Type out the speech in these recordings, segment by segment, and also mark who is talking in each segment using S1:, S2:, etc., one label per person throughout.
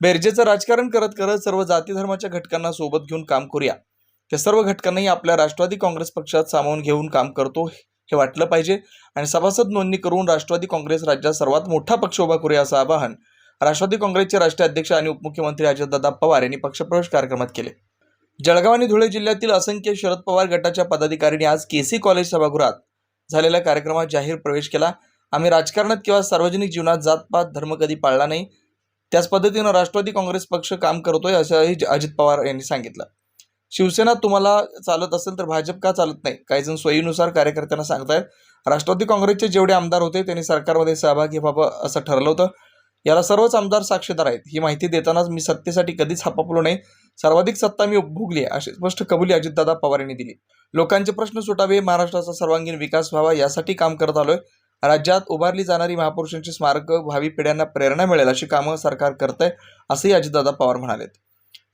S1: बेरजेचं राजकारण करत करत सर्व जाती धर्माच्या घटकांना सोबत घेऊन काम करूया. त्या सर्व घटकांनाही आपल्या राष्ट्रवादी काँग्रेस पक्षात सामावून घेऊन काम करतो हे वाटलं पाहिजे. आणि सभासद नोंदणी करून राष्ट्रवादी काँग्रेस राज्यात सर्वात मोठा पक्ष उभा करूया असं आवाहन राष्ट्रवादी काँग्रेसचे राष्ट्रीय अध्यक्ष आणि उपमुख्यमंत्री अजितदादा पवार यांनी पक्षप्रवेश कार्यक्रमात केले. जळगाव आणि धुळे जिल्ह्यातील असंख्य शरद पवार गटाच्या पदाधिकाऱ्यांनी आज केसी कॉलेज सभागृहात झालेल्या कार्यक्रमात जाहीर प्रवेश केला. आम्ही राजकारणात किंवा सार्वजनिक जीवनात जातपात धर्म कधी पाळला नाही त्याच पद्धतीनं राष्ट्रवादी काँग्रेस पक्ष काम करतोय असंही अजित पवार यांनी सांगितलं. शिवसेना तुम्हाला चालत असेल तर भाजप का चालत नाही? काही जण सोयीनुसार कार्यकर्त्यांना सांगतायत. राष्ट्रवादी काँग्रेसचे जेवढे आमदार होते त्यांनी सरकारमध्ये सहभागी व्हावं असं ठरलं होतं. याला सर्वच आमदार साक्षीदार आहेत. ही माहिती देतानाच मी सत्तेसाठी कधीच हापापलो नाही. सर्वाधिक सत्ता मी उपभोगली आहे अशी स्पष्ट कबुली अजितदादा पवार यांनी दिली. लोकांचे प्रश्न सुटावे महाराष्ट्राचा सर्वांगीण विकास व्हावा यासाठी काम करत आलोय. राज्यात उभारली जाणारी महापुरुषांची स्मारकं भावी पिढ्यांना प्रेरणा मिळेल अशी कामं सरकार करत आहे असंही अजितदादा पवार म्हणालेत.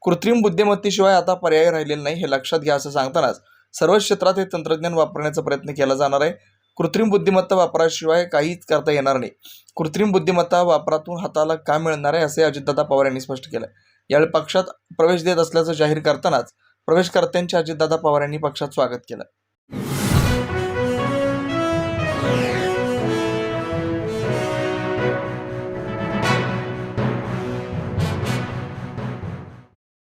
S1: कृत्रिम बुद्धिमत्तेशिवाय आता पर्याय राहिलेला नाही हे लक्षात घ्या असं सांगतानाच सर्वच क्षेत्रात हे तंत्रज्ञान वापरण्याचा प्रयत्न केला जाणार आहे. कृत्रिम बुद्धिमत्ता वापराशिवाय काहीच करता येणार नाही. कृत्रिम बुद्धिमत्ता वापरातून हाताला काम मिळणार आहे असे अजितदादा पवार यांनी स्पष्ट केलं यावेळी पक्षात प्रवेश देत असल्याचं जाहीर करतानाच प्रवेशकर्त्यांचे अजितदादा पवार यांनी पक्षात स्वागत केलं.